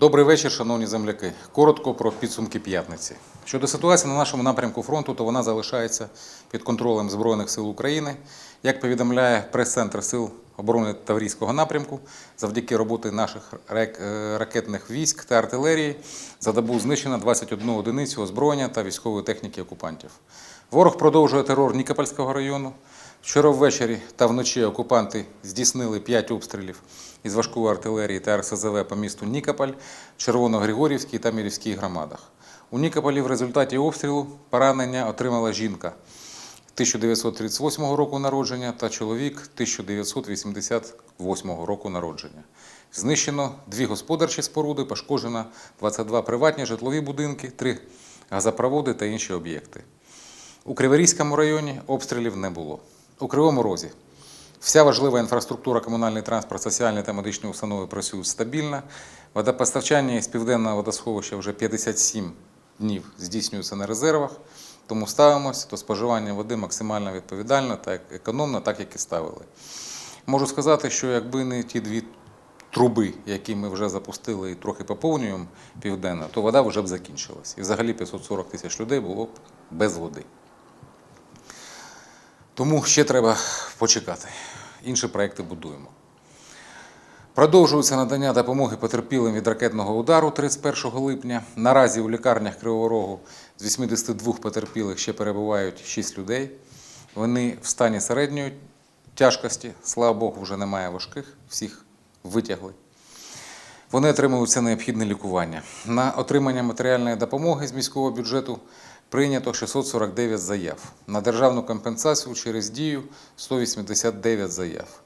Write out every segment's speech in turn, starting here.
Добрий вечір, шановні земляки. Коротко про підсумки п'ятниці. Щодо ситуації на нашому напрямку фронту, то вона залишається під контролем Збройних сил України. Як повідомляє прес-центр Сил оборони Таврійського напрямку, завдяки роботи наших рак- е, ракетних військ та артилерії за добу знищено 21 одиницю озброєння та військової техніки окупантів. Ворог продовжує терор Нікопольського району. Вчора ввечері та вночі окупанти здійснили 5 обстрілів із важкої артилерії та РСЗВ по місту Нікополь, Червоногригорівській та Мірівській громадах. У Нікополі в результаті обстрілу поранення отримала жінка 1938 року народження та чоловік 1988 року народження. Знищено дві господарчі споруди, пошкоджено 22 приватні житлові будинки, три газопроводи та інші об'єкти. У Криворізькому районі обстрілів не було. У Кривому Розі вся важлива інфраструктура, комунальний транспорт, соціальні та медичні установи працюють стабільно. Водопостачання із південного водосховища вже 57 днів здійснюється на резервах, тому ставимося до споживання води максимально відповідально та економно, так як і ставили. Можу сказати, що якби не ті дві труби, які ми вже запустили і трохи поповнюємо південно, то вода вже б закінчилась. І взагалі 540 тисяч людей було б без води. Тому ще треба почекати. Інші проекти будуємо. Продовжується надання допомоги потерпілим від ракетного удару 31 липня. Наразі у лікарнях Кривого Рогу з 82 потерпілих ще перебувають 6 людей. Вони в стані середньої тяжкості. Слава Богу, вже немає важких, всіх витягли. Вони отримують все необхідне лікування. На отримання матеріальної допомоги з міського бюджету прийнято 649 заяв. На державну компенсацію через дію 189 заяв.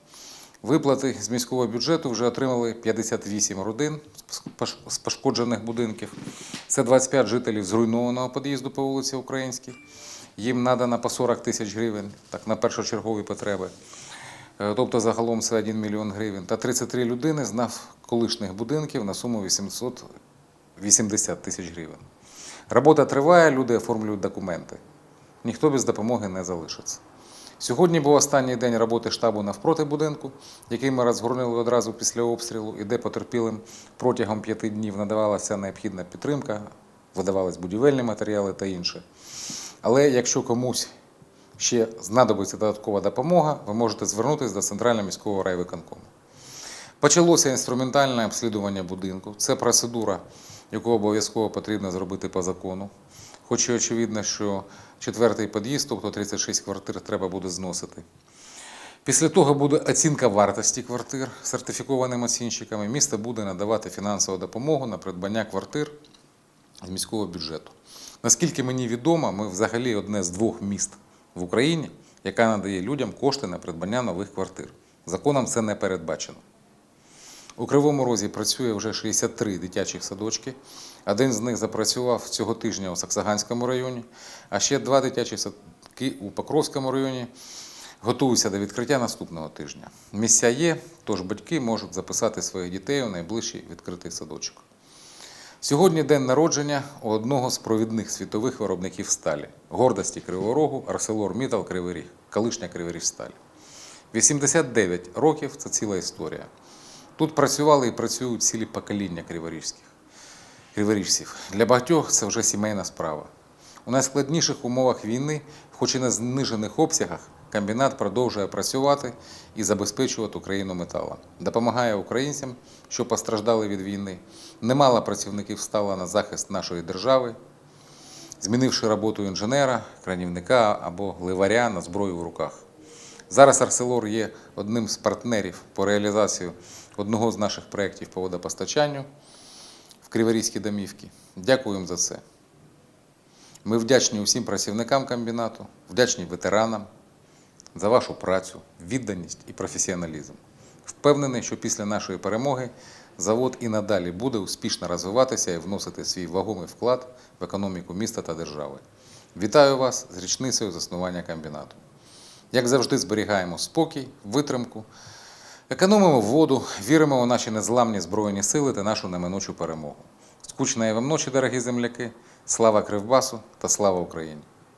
Виплати з міського бюджету вже отримали 58 родин з пошкоджених будинків. Це 25 жителів зруйнованого під'їзду по вулиці Українській. Їм надано по 40 тисяч гривень так, на першочергові потреби. Е, Тобто загалом це 1 мільйон гривень. Та 33 людини з навколишніх будинків на суму 880 тисяч гривень. Робота триває, люди оформлюють документи. Ніхто без допомоги не залишиться. Сьогодні був останній день роботи штабу навпроти будинку, який ми розгорнули одразу після обстрілу, і де потерпілим протягом п'яти днів надавалася необхідна підтримка, видавались будівельні матеріали та інше. Але якщо комусь ще знадобиться додаткова допомога, ви можете звернутися до Центрального міського райвиконкому. Почалося інструментальне обслідування будинку. Це процедура, яку обов'язково потрібно зробити по закону. Хоч і очевидно, що четвертий під'їзд, тобто 36 квартир, треба буде зносити. Після того буде оцінка вартості квартир сертифікованими оцінщиками. Місто буде надавати фінансову допомогу на придбання квартир з міського бюджету. Наскільки мені відомо, ми взагалі одне з двох міст в Україні, яка надає людям кошти на придбання нових квартир. Законом це не передбачено. У Кривому Розі працює вже 63 дитячих садочки. Один з них запрацював цього тижня у Саксаганському районі, а ще два дитячі садки у Покровському районі готуються до відкриття наступного тижня. Місця є, тож батьки можуть записати своїх дітей у найближчий відкритий садочок. Сьогодні день народження у одного з провідних світових виробників сталі гордості Кривого Рогу ArcelorMittal Кривий Ріг, колишня Криворіжсталь. 89 років це ціла історія. Тут працювали і працюють цілі покоління криворіжських криворіжців. Для багатьох це вже сімейна справа. У найскладніших умовах війни, хоч і на знижених обсягах, комбінат продовжує працювати і забезпечувати Україну металом. Допомагає українцям, що постраждали від війни. Немало працівників стало на захист нашої держави, змінивши роботу інженера, кранівника або ливаря на зброю в руках. Зараз Арселор є одним з партнерів по реалізації одного з наших проєктів по водопостачанню в Криворізькі домівки. Дякуємо за це. Ми вдячні усім працівникам комбінату, вдячні ветеранам за вашу працю, відданість і професіоналізм. Впевнений, що після нашої перемоги завод і надалі буде успішно розвиватися і вносити свій вагомий вклад в економіку міста та держави. Вітаю вас з річницею заснування комбінату. Як завжди, зберігаємо спокій, витримку, економимо воду, віримо у наші незламні збройні сили та нашу неминучу перемогу. Скучної вам ночі, дорогі земляки! Слава Кривбасу та слава Україні!